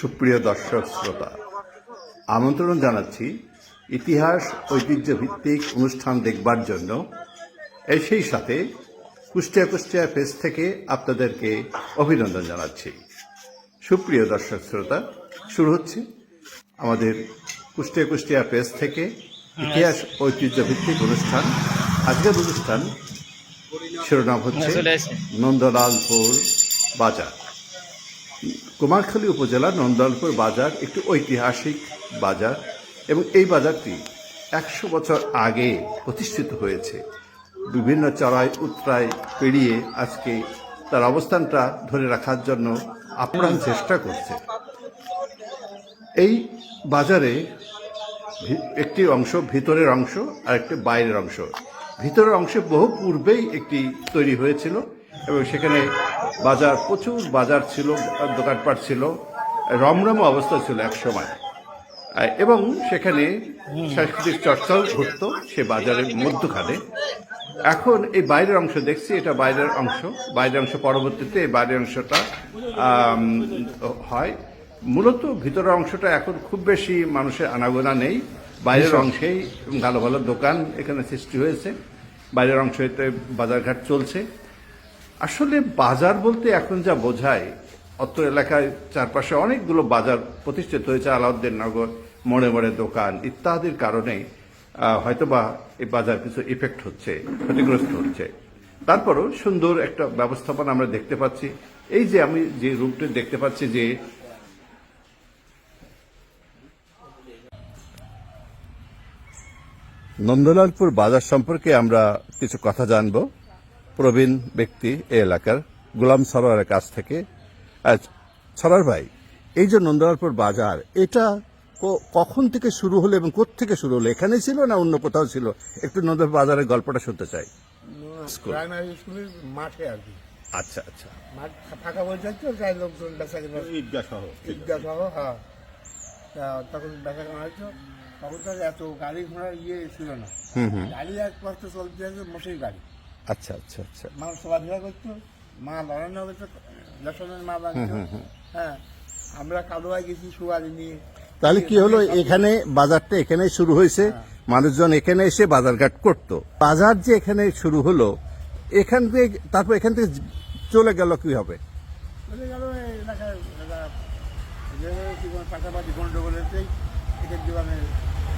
সুপ্রিয় দর্শক শ্রোতা আমন্ত্রণ জানাচ্ছি ইতিহাস ঐতিহ্য ভিত্তিক অনুষ্ঠান দেখবার জন্য। এই সেই সাথে কুষ্টিয়া কুষ্টিয়া ফেস থেকে আপনাদেরকে অভিনন্দন জানাচ্ছি। সুপ্রিয় দর্শক শ্রোতা শুরু হচ্ছে আমাদের কুষ্টিয়া কুষ্টিয়া প্রেস থেকে ইতিহাস ঐতিহ্য ভিত্তিক অনুষ্ঠান। আজকের অনুষ্ঠান শিরোনাম হচ্ছে নন্দলালপুর বাজার। কুমারখালী উপজেলার নন্দলালপুর বাজার একটি ঐতিহাসিক বাজার এবং এই বাজারটি একশো বছর আগে প্রতিষ্ঠিত হয়েছে। বিভিন্ন চড়াই উত্তরায় পেরিয়ে আজকে তার অবস্থানটা ধরে রাখার জন্য আপ্রাণ চেষ্টা করছে। এই বাজারে একটি অংশ ভিতরের অংশ আর একটি বাইরের অংশ। ভিতরের অংশে বহু পূর্বেই একটি তৈরি হয়েছিল। এবং সেখানে বাজার প্রচুর বাজার ছিল দোকানপাট ছিল রমরম অবস্থা ছিল এক সময়। এবং সেখানে সাংস্কৃতিক চর্চাও ঘটতো সে বাজারের মধ্যখানে। এখন এই বাইরের অংশ দেখছি এটা বাইরের অংশ। বাইরের অংশ পরবর্তীতে এই বাইরের অংশটা হয়। মূলত ভিতরের অংশটা এখন খুব বেশি মানুষের আনাগোনা নেই। বাইরের অংশেই ভালো ভালো দোকান এখানে সৃষ্টি হয়েছে। বাইরের অংশতে বাজারঘাট চলছে। আসলে বাজার বলতে এখন যা বোঝায়, অত্র এলাকায় চারপাশে অনেকগুলো বাজার প্রতিষ্ঠিত হয়েছে, আলাউদ্দিন নগর, মোড়ে মোড়ে দোকান ইত্যাদির কারণে হয়তোবা এই বাজার কিছু ইফেক্ট হচ্ছে, ক্ষতিগ্রস্ত হচ্ছে। তারপরও সুন্দর একটা ব্যবস্থাপনা আমরা দেখতে পাচ্ছি। এই যে আমি যে রূপটি দেখতে পাচ্ছি যে, নন্দলালপুর বাজার সম্পর্কে আমরা কিছু কথা জানব। প্রবীণ ব্যক্তি এই এলাকার গোলাম সরোয়ারের কাছ থেকে। আজ সরোয়ার ভাই এই যে নন্দলালপুর বাজার এটা কখন থেকে শুরু হলো এবং থেকে শুরু হলো? এখানে ছিল না অন্য কোথাও ছিল? একটু নন্দলালপুর বাজারের গল্পটা শুনতে চাই। মাঠে আর কি। আচ্ছা আচ্ছা। মাঠ ফাঁকা বসে থাকতো তাই লোকজন বেচা কেনা ঈদগাহ সহ ঈদগাহ সহ হ্যাঁ। তা তখন বেচা কেনা হয়তো তখন তো এত গাড়ি ঘোড়ার ইয়ে ছিল না। হুম হুম। গাড়ি একমাত্র চলতে আছে মোষের গাড়ি। আচ্ছা আচ্ছা আচ্ছা। মানুষ চলাফেরা করতো মা লড়ানো করতো লেসনের মা হ্যাঁ আমরা কালোয়ায় গেছি সুয়ারি নিয়ে। তাহলে কি হলো এখানে বাজারটা এখানে শুরু হয়েছে মানুষজন এখানে এসে বাজারঘাট করত। বাজার যে এখানে শুরু হলো এখান থেকে তারপর এখান থেকে চলে গেল কি হবে? চলে গেল এলাকায় পাশাপাশি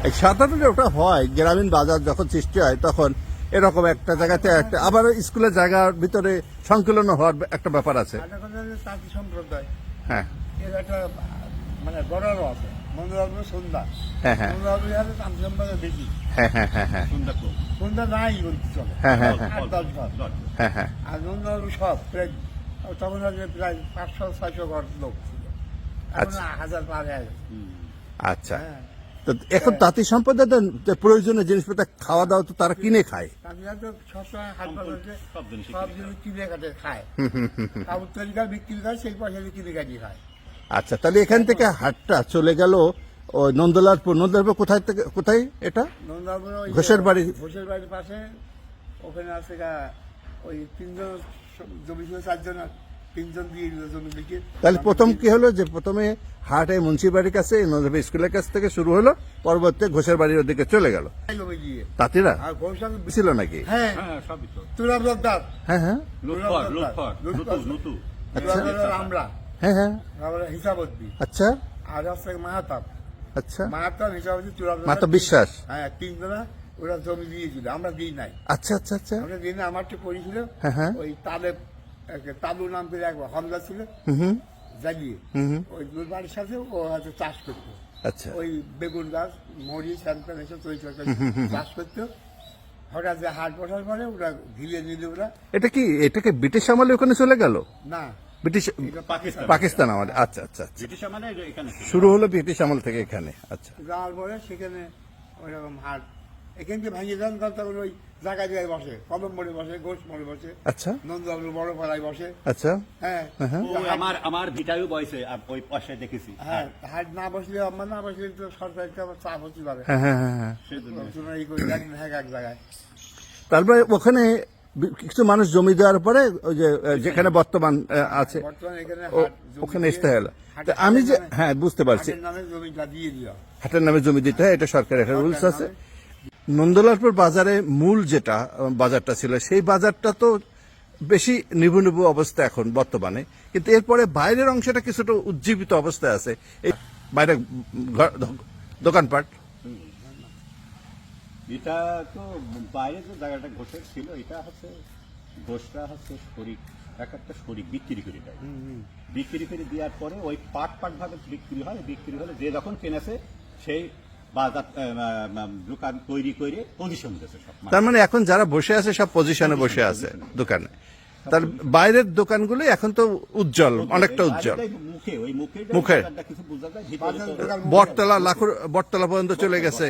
এই সাধারণত ওটা হয় গ্রামীণ বাজার যখন সৃষ্টি হয় তখন এরকম একটা জায়গাতে একটা আবার স্কুলের জায়গার ভিতরে সংকলন হওয়ার একটা ব্যাপার আছে। সম্প্রদায়। হ্যাঁ। এর একটা মানে গড়ারও আছে। মন্দিরালু সন্ধ্যা। হ্যাঁ, হ্যাঁ। হ্যাঁ হ্যাঁ হ্যাঁ হ্যাঁ। সন্ধ্যা তো নাই বলতে চলে। হ্যাঁ, হ্যাঁ, হ্যাঁ। হ্যাঁ হ্যাঁ। আর সব। প্রায় তখন প্রায় পাঁচশো ছয়শো ঘর লোক ছিল। আচ্ছা। হাজার আচ্ছা। হ্যাঁ। এখন তাঁতি সম্প্রদায় প্রয়োজনীয় জিনিসপত্র খাওয়া দাওয়া তো তারা কিনে খায়। আচ্ছা তাহলে এখান থেকে হাটটা চলে গেল, ওই নন্দলালপুর। নন্দলালপুর কোথায় থেকে, কোথায় এটা? ঘোষের বাড়ি। ঘোষের বাড়ির পাশে, ওখানে আছে ওই তিনজন, জমি চারজন তিনজন দিয়ে লিখে তাহলে প্রথম কি হলো যে প্রথমে হাটে মুন্সিবাড়ির কাছে নন্দলালপুর স্কুলের কাছ থেকে শুরু হলো পরবর্তী ঘোষের বাড়ির ওদিকে চলে গেল। দিয়ে তাঁতিরা? ছিল নাকি? হ্যাঁ। হ্যাঁ হ্যাঁ হ্যাঁ। নতু আমরা। হ্যাঁ হ্যাঁ। হিসাবদ্দি আচ্ছা। আর হচ্ছে মাহাতাব। আচ্ছা। মাহাতাব হিসাবদ্দি তুরাব মাতা বিশ্বাস? হ্যাঁ তিনজনা ওরা জমি দিয়েছিল আমরা দিই নাই। আচ্ছা আচ্ছা আচ্ছা। আমরা দিই না আমার তো করেছিল হ্যাঁ, হ্যাঁ। ওই তালে তালু নাম করে এক হামলা ছিল। জ্বালিয়ে ওই দুই বাড়ির সাথে ও হয়তো চাষ করতো। আচ্ছা। ওই বেগুন গাছ মরিচ স্যান্তান এসব তৈরি চাষ করতো। হঠাৎ যে হাট বসার পরে ওরা ঘিরে নিলে ওরা। এটা কি এটাকে ব্রিটিশ আমলে ওখানে চলে গেল? না। ব্রিটিশ পাকিস্তান। পাকিস্তান আমলে। আচ্ছা আচ্ছা আচ্ছা। ব্রিটিশ মানে এখানে শুরু হলো ব্রিটিশ আমল থেকে এখানে। আচ্ছা। যাওয়ার পরে সেখানে ওইরকম হাট। এখান থেকে ভেঙে যান তখন ওই জায়গায় জায়গায় বসে কলম মোড়ে বসে গোস মোড়ে বসে আচ্ছা। নন্দবাবু বড় পাড়ায় বসে। আচ্ছা। হ্যাঁ। হ্যাঁ। আমার আমার ভিটায়ও বয়সে আপ- ওই পাশে দেখেছি। হ্যাঁ হাট না বসলে আমার না বসলে তো সরকার একটা চাপ হতে পারে। হ্যাঁ হ্যাঁ হ্যাঁ হ্যাঁ। এই করে এক এক জায়গায়। তারপরে ওখানে কিছু মানুষ জমি দেওয়ার পরে ওই যে যেখানে বর্তমান আছে ওখানে ইস্তেহাল আমি যে হ্যাঁ বুঝতে পারছি। হাটের নামে জমিটা দিয়ে দিল। হাটের নামে জমি দিতে হয় এটা সরকারের একটা রুলস আছে। নন্দলালপুর বাজারে মূল যেটা বাজারটা ছিল সেই বাজারটা তো বেশি নিভু নিভু অবস্থা এখন বর্তমানে। কিন্তু এরপরে বাইরের অংশটা কিছুটা উজ্জীবিত অবস্থায় আছে। এই বাইরে দোকানপাট। এটা তো বাইরে যে জায়গাটা ঘোষের ছিল এটা হচ্ছে ঘোষটা হচ্ছে শরিক এক একটা শরিক বিক্রি করে দেয়। বিক্রি করে দেওয়ার পরে ওই পাট পাট ভাবে বিক্রি হয় বিক্রি হলে যে যখন কিনেছে সেই বাজার দোকান তৈরি করে পজিশন দিয়েছে সব তার মানে এখন যারা বসে আছে সব পজিশনে বসে আছে দোকানে। তার বাইরের দোকানগুলো এখন তো উজ্জ্বল অনেকটা উজ্জ্বল। মুখে বটতলা লাখুর বটতলা পর্যন্ত চলে গেছে।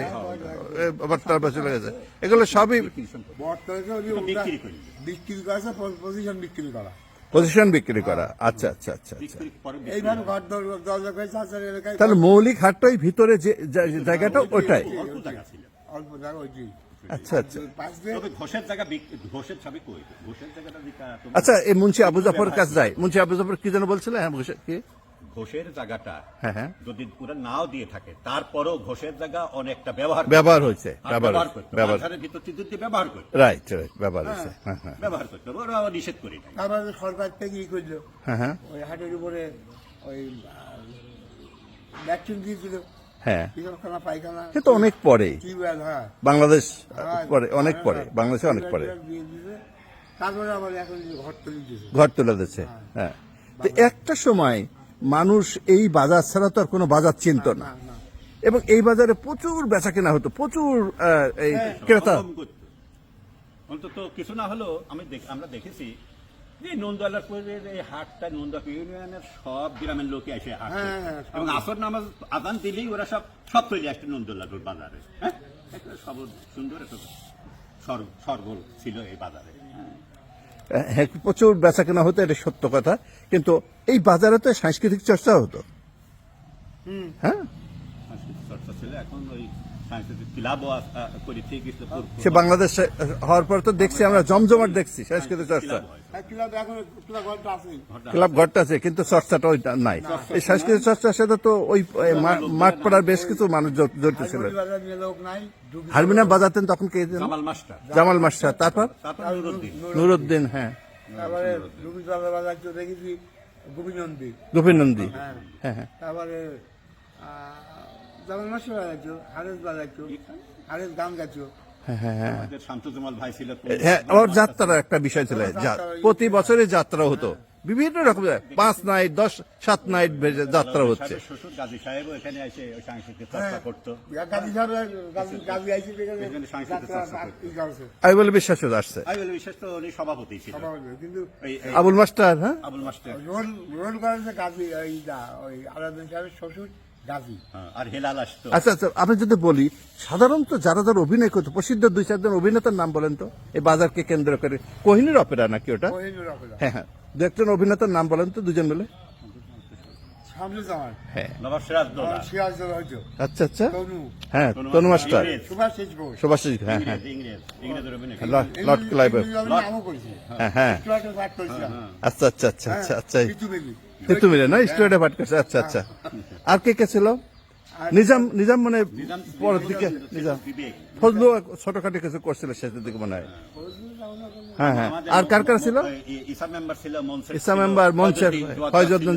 বটতলা চলে গেছে। এগুলো সবই বিক্রি করি। পজিশন বিক্রি করা। আচ্ছা আচ্ছা আচ্ছা, আচ্ছা। তাহলে মৌলিক হাটটা ওই ভিতরে যে জায়গাটা ওটাই। আচ্ছা আচ্ছা। আচ্ছা এই মুন্সি আবু জাফর কাছে যায় মুন্সি আবু জাফর কি যেন বলছিলেন হ্যাঁ কি? ঘোষের জায়গাটা হ্যাঁ হ্যাঁ। যদি ওরা নাও দিয়ে থাকে তারপরও ঘোষের জায়গা অনেকটা ব্যবহার ব্যবহার হয়েছে ব্যবহার ব্যবহার হয়েছে, করতো ব্যবহার। করতো রাইট রাইট ব্যবহার হয়েছে হ্যাঁ হ্যাঁ। ব্যবহার করতো ওরা আবার নিষেধ করে নাই। সরকার থেকে ই করল। হ্যাঁ হ্যাঁ। ওই হাটের উপরে ওই ভ্যাকসিন দিয়েছিল। হ্যাঁ। সে তো অনেক পরে। হ্যাঁ। বাংলাদেশ পরে অনেক পরে। বাংলাদেশে অনেক পরে। দিয়ে দিয়েছে। তারপরে আবার এখন ঘর তুলে দিয়েছে। ঘর তুলে দিচ্ছে হ্যাঁ। তো একটা সময় মানুষ এই বাজার ছাড়া তো আর কোনো বাজার চিনত না এবং এই বাজারে প্রচুর বেচা কেনা হতো প্রচুর এই ক্রেতা। করতো। অন্তত কিছু না হলেও আমি আমরা দেখেছি যে নন্দুয়ালাপুরের এই হাটটা নন্দুয়াপুর ইউনিয়নের সব গ্রামের লোকে এসে হাট হ্যাঁ, হ্যাঁ, এবং আসর নামাজ আদান দিলেই ওরা সব সব তৈরি আসছে নন্দুয়ালাপুর বাজারে হ্যাঁ? একটা সব সুন্দর একটা সরগোল ছিল এই বাজারে। হ্যাঁ। প্রচুর বেচা কেনা হতো এটা সত্য কথা। কিন্তু এই বাজারে তো সাংস্কৃতিক চর্চা হতো। হ্যাঁ? চর্চা ছিল এখন ওই সে বাংলাদেশ হওয়ার পর তো দেখছি আমরা জমজমাট দেখছি সংস্কৃত চর্চা। ক্লাব ঘরটা আছে। কিন্তু চর্চাটা ওইটা নাই। এই সাংস্কৃতিক চর্চার সাথে তো ওই মাঠ পড়ার বেশ কিছু মানুষ জড়িত ছিল। হারমিনা বাজাতেন তখন কে জামাল মাস্টার। তারপর? নুরুদ্দিন। হ্যাঁ। গোপীনন্দী। গোপীনন্দী। হ্যাঁ। হ্যাঁ, হ্যাঁ। তারপরে যেমন হারেস হারেস গান হ্যাঁ, হ্যাঁ, হ্যাঁ। প্রতি বছরে যাত্রা হতো। বিভিন্ন রকম পাঁচ নাইট দশ সাত নাইট যাত্রা হচ্ছে। বিশ্বাস আসছে। আবুল মাস্টার হ্যাঁ? আবুল মাস্টার। শ্বশুর। আর হেলাল আসতো। আচ্ছা আচ্ছা আমি যদি বলি সাধারণত যারা যারা অভিনয় করতো প্রসিদ্ধ দুই চারজন অভিনেতার নাম বলেন তো? এই বাজারকে কেন্দ্র করে। কোহিনীর অপেরা নাকি ওটা? হ্যাঁ হ্যাঁ। দু একজন অভিনেতার নাম বলেন তো দুজন মিলে? হ্যাঁ। আচ্ছা আচ্ছা। হ্যাঁ তনু মাস্টার। সুভাষ হ্যাঁ হ্যাঁ। লর্ড লর্ড ক্লাইভের। নামও করেছি। হ্যাঁ হ্যাঁ। আচ্ছা আচ্ছা আচ্ছা আচ্ছা আচ্ছা। বেলি না স্টুডিও পাঠ করছে? আচ্ছা আচ্ছা। আর কে কে ছিল? নিজাম নিজাম মানে পরের দিকে নিজাম। ফজলু ছোটখাটো কিছু করছিল শেষের দিকে মনে হয়। হ্যাঁ হ্যাঁ আর কার কার ছিল? ইসা মেম্বার মঞ্চের ফয়জুদ্দিন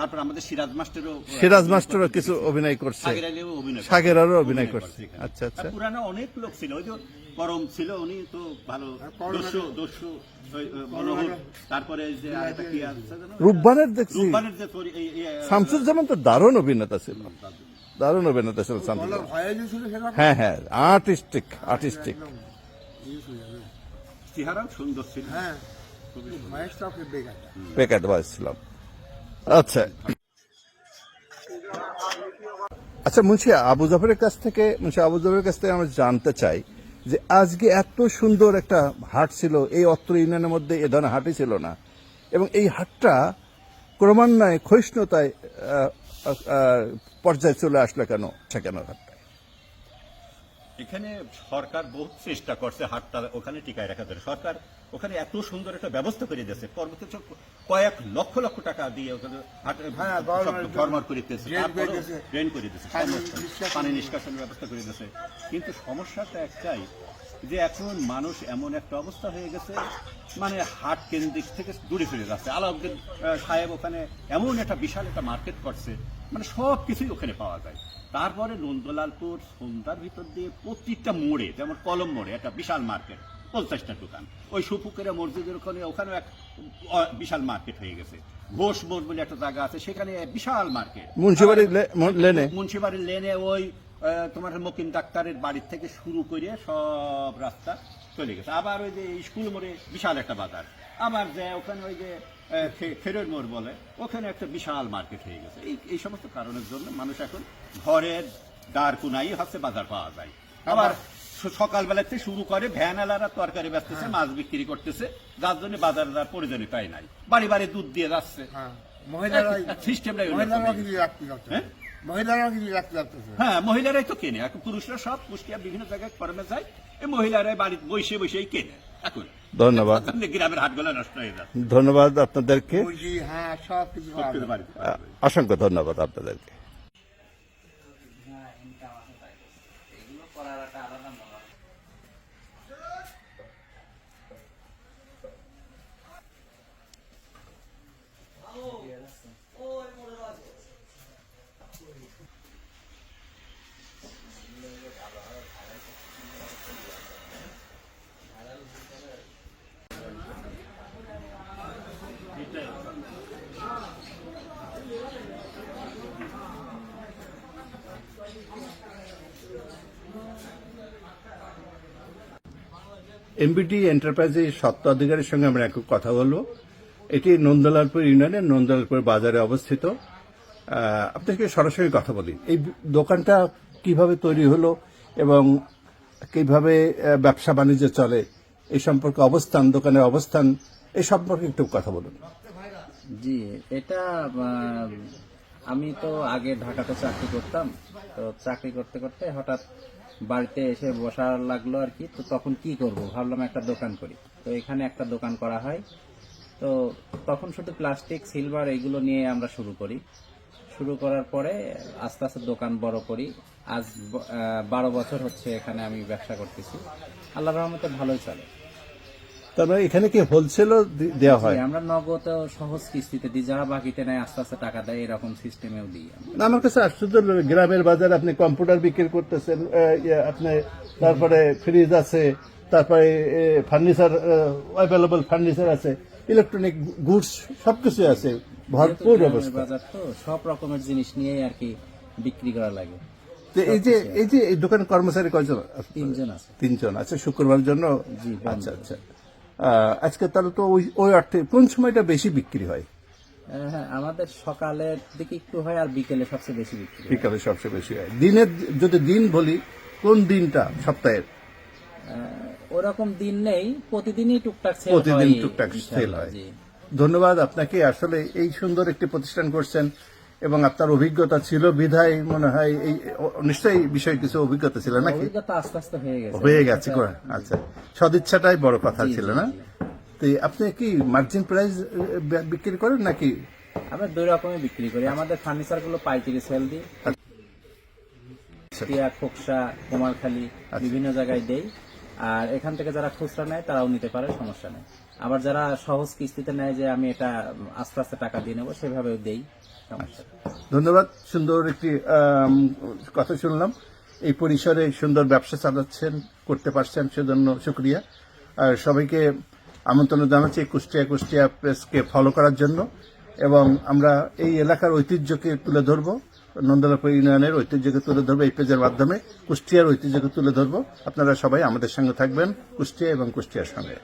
তারপর আমাদের সিরাজ মাস্টারও সিরাজ মাস্টারও কিছু অভিনয় করছে। সাগের আলীও অভিনয় করছে। সাগেরারও অভিনয় করছে। আচ্ছা আচ্ছা। পুরানো অনেক লোক ছিল ওই যে করম ছিল উনি তো ভালো। দস্যু দস্যু তারপরে যে আরেকটা কি আছে? যেন? রূপবানের দেখছি শামসুজ্জামান তো দারুণ অভিনেতা ছিল। দারুণ অভিনেতা সেটা হ্যাঁ হ্যাঁ আর্টিস্টিক আর্টিস্টিক সুন্দর ছিল। হ্যাঁ বেকার। ছিলাম। আচ্ছা। আচ্ছা মুন্সি আবু জাফরের কাছ থেকে মুন্সি আবু জাফরের কাছ থেকে আমরা জানতে চাই যে আজকে এত সুন্দর একটা হাট ছিল এই অত্র ইউনিয়নের মধ্যে এ ধরনের হাটই ছিল না। এবং এই হাটটা ক্রমান্বয়ে ক্ষয়িষ্ণুতায় পর্যায়ে চলে আসলে কেন সেখানে হাটটায় এখানে সরকার বহু চেষ্টা করছে হাটটা ওখানে টিকায় রাখা জন্য। সরকার ওখানে এত সুন্দর একটা ব্যবস্থা করে দিয়েছে। পরবর্তী কয়েক লক্ষ লক্ষ টাকা দিয়ে ওখানে ফরমার করে দিয়েছে। ড্রেন করে দিয়েছে। পানি নিষ্কাশনের ব্যবস্থা করে দিয়েছে। কিন্তু সমস্যাটা একটাই যে এখন মানুষ এমন একটা অবস্থা হয়ে গেছে মানে হাট কেন্দ্রিক থেকে দূরে ফিরে যাচ্ছে। আলাউদ্দিন সাহেব ওখানে এমন একটা বিশাল একটা মার্কেট করছে মানে সব কিছুই ওখানে পাওয়া যায়। তারপরে নন্দলালপুর সন্ধ্যার ভিতর দিয়ে প্রত্যেকটা মোড়ে যেমন কলম মোড়ে একটা বিশাল মার্কেট পঞ্চাশটা দোকান। ওই সুপুকেরা মসজিদের ওখানে ওখানেও এক বিশাল মার্কেট হয়ে গেছে। ঘোষ মোড় বলে একটা জায়গা আছে সেখানে বিশাল মার্কেট। মুন্সিবাড়ি লে- লেনে? মুন্সিবাড়ির লেনে ওই তোমার মকিম ডাক্তারের বাড়ির থেকে শুরু করে সব রাস্তা চলে গেছে। আবার ওই যে স্কুল মোড়ে বিশাল একটা বাজার। আবার যে ওখানে ওই যে ফেরোর মোড় বলে ওখানে একটা বিশাল মার্কেট হয়ে গেছে। এই এই সমস্ত কারণের জন্য মানুষ এখন ঘরের দ্বার কোনাই হচ্ছে বাজার পাওয়া যায়। আবার সকালবেলাতে শুরু করে ভ্যানালারা তরকারি বেচতেছে মাছ বিক্রি করতেছে যার জন্য বাজারে যার প্রয়োজনীয়তাই নাই। বাড়ি বাড়ি দুধ দিয়ে যাচ্ছে। হ্যাঁ। সিস্টেমটাই হয়ে? হ্যাঁ? মহিলারাও কিছু রাখতে যাচ্ছে হ্যাঁ মহিলারাই তো কেনে এখন পুরুষরা সব কুষ্টিয়া বিভিন্ন জায়গায় কর্মে যায় এই মহিলারাই বাড়ি বসে বসেই কেনে এখন ধন্যবাদ গ্রামের হাটগুলো নষ্ট হয়ে যায় ধন্যবাদ আপনাদেরকে হ্যাঁ সব কিছু। বাড়িতে। অসংখ্য ধন্যবাদ আপনাদেরকে এমবিটি এন্টারপ্রাইজের সত্ত্ব অধিকারীর সঙ্গে আমরা একটু কথা বলব। এটি নন্দলালপুর ইউনিয়নের নন্দলালপুর বাজারে অবস্থিত। আপনাকে সরাসরি কথা বলি। এই দোকানটা কীভাবে তৈরি হলো এবং কীভাবে ব্যবসা বাণিজ্য চলে এই সম্পর্কে অবস্থান, দোকানের অবস্থান এই সম্পর্কে একটু কথা বলুন। জি, এটা আমি তো আগে ঢাকাতে চাকরি করতাম। তো চাকরি করতে করতে হঠাৎ বাড়িতে এসে বসা লাগল আর কি, তো তখন কি করব? ভাবলাম একটা দোকান করি। তো এখানে একটা দোকান করা হয়। তো তখন শুধু প্লাস্টিক সিলভার এগুলো নিয়ে আমরা শুরু করি। শুরু করার পরে আস্তে আস্তে দোকান বড় করি। আজ বারো বছর হচ্ছে এখানে আমি ব্যবসা করতেছি। আল্লাহ রহমতে ভালোই চলে। তার মানে এখানে কি হোলসেলও দেওয়া হয়? আমরা নগদ সহজ কিস্তিতে দিই যারা বাকিতে নেয় আস্তে আস্তে টাকা দেয় এরকম সিস্টেমেও দিই। না, আমার কাছে আশ্চর্য গ্রামের বাজার আপনি কম্পিউটার বিক্রি করতেছেন আপনি তারপরে ফ্রিজ আছে তারপরে ফার্নিচার অ্যাভেলেবল ফার্নিচার আছে ইলেকট্রনিক গুডস সবকিছু আছে ভরপুর অবস্থা। বাজার তো সব রকমের জিনিস নিয়েই আর কি বিক্রি করা লাগে। তো এই যে এই যে এই দোকানের কর্মচারী কয়জন? তিনজন আছে। তিনজন আছে শুক্রবার জন্য। আচ্ছা আচ্ছা। আজকে তাহলে তো ওই ওই অর্থে কোন সময়টা বেশি বিক্রি হয়? হ্যাঁ আমাদের সকালের দিকে একটু হয় আর বিকেলে সবচেয়ে বেশি বিক্রি। বিকালে সবচেয়ে বেশি হয়। দিনের যদি দিন বলি কোন দিনটা সপ্তাহের? ওরকম দিন নেই প্রতিদিনই টুকটাক sale প্রতিদিন টুকটাক সেল হয়। ধন্যবাদ আপনাকে। আসলে এই সুন্দর একটি প্রতিষ্ঠান করছেন। এবং আপনার অভিজ্ঞতা ছিল বিধায় মনে হয় এই নিশ্চয়ই বিষয়ে কিছু অভিজ্ঞতা ছিল নাকি? হয়ে গেছে। আচ্ছা। সদিচ্ছাটাই বড় কথা ছিল না? তো আপনি কি মার্জিন প্রাইস বিক্রি করেন নাকি? আমরা দুই রকমের বিক্রি করি। আমাদের ফার্নিচারগুলো পাইকারি সেল দিই। টিয়া খোকসা কুমারখালী বিভিন্ন জায়গায় দেই। আর এখান থেকে যারা খুচরা নেয় তারাও নিতে পারে সমস্যা নেই। আবার যারা সহজ কিস্তিতে নেয় যে আমি এটা আস্তে আস্তে টাকা দিয়ে নেব সেভাবেও দেই। ধন্যবাদ, সুন্দর একটি কথা শুনলাম। এই পরিসরে সুন্দর ব্যবসা চালাচ্ছেন, করতে পারছেন, সেজন্য শুক্রিয়া। আর সবাইকে আমন্ত্রণ জানাচ্ছি কুষ্টিয়া কুষ্টিয়া প্রেসকে ফলো করার জন্য। এবং আমরা এই এলাকার ঐতিহ্যকে তুলে ধরবো, নন্দলাপুর ইউনিয়নের ঐতিহ্যকে তুলে ধরবো, এই পেজের মাধ্যমে কুষ্টিয়ার ঐতিহ্যকে তুলে ধরবো। আপনারা সবাই আমাদের সঙ্গে থাকবেন কুষ্টিয়া এবং কুষ্টিয়ার সঙ্গে।